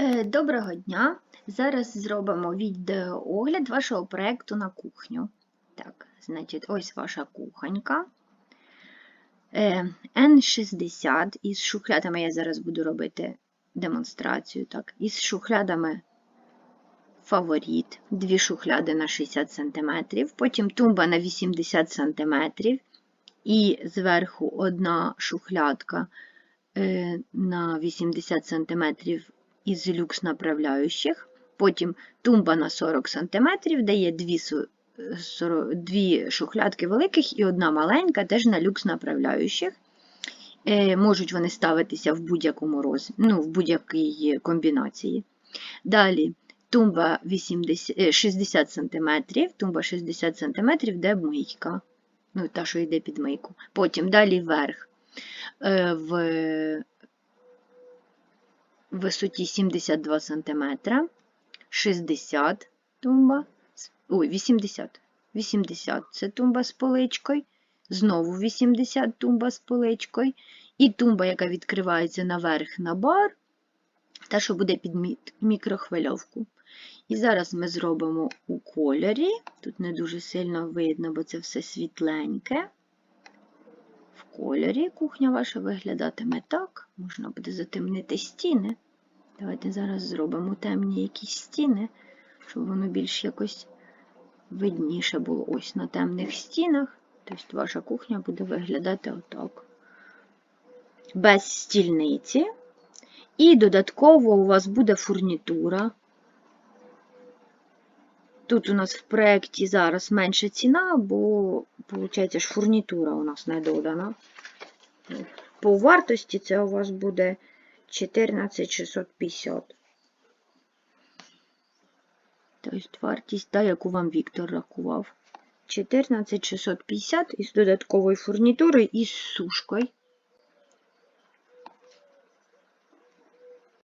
Е, Доброго дня! Зараз зробимо відеоогляд вашого проєкту на кухню. Так, значить, ось ваша кухонька. Е, N60 із шухлядами я зараз буду робити демонстрацію. Так, із шухлядами фаворит, дві шухляди на 60 см, потім тумба на 80 см і зверху одна шухлядка е, на 80 см із люкс направляючих. Потім тумба на 40 см, де є дві, дві шухлядки великих і одна маленька, теж на люкс направляючих. Е, Можуть вони ставитися в будь-якому роз... ну, в будь-якій комбінації. Далі тумба 80... е, 60 см, тумба 60 см, де мийка. Ну, та, що йде під мийку. Потім далі вверх. Е, В висоті 72 см, 60 тумба, ой, 80, 80 це тумба з поличкою, знову 80 тумба з поличкою, і тумба, яка відкривається наверх на бар, та, що буде під мікрохвильовку. І зараз ми зробимо у кольорі, тут не дуже сильно видно, бо це все світленьке. Кольорі кухня ваша виглядатиме так. Можна буде затемнити стіни. Давайте зараз зробимо темні якісь стіни, щоб воно більш якось видніше було ось на темних стінах. Тобто ваша кухня буде виглядати отак. Без стільниці. І додатково у вас буде фурнітура. Тут у нас в проєкті зараз менша ціна, бо, виходить, ж фурнітура у нас не додана. По вартості це у вас буде 14650. Тобто вартість, та, яку вам Віктор рахував. 14650 із додатковою фурнітурою і з сушкою.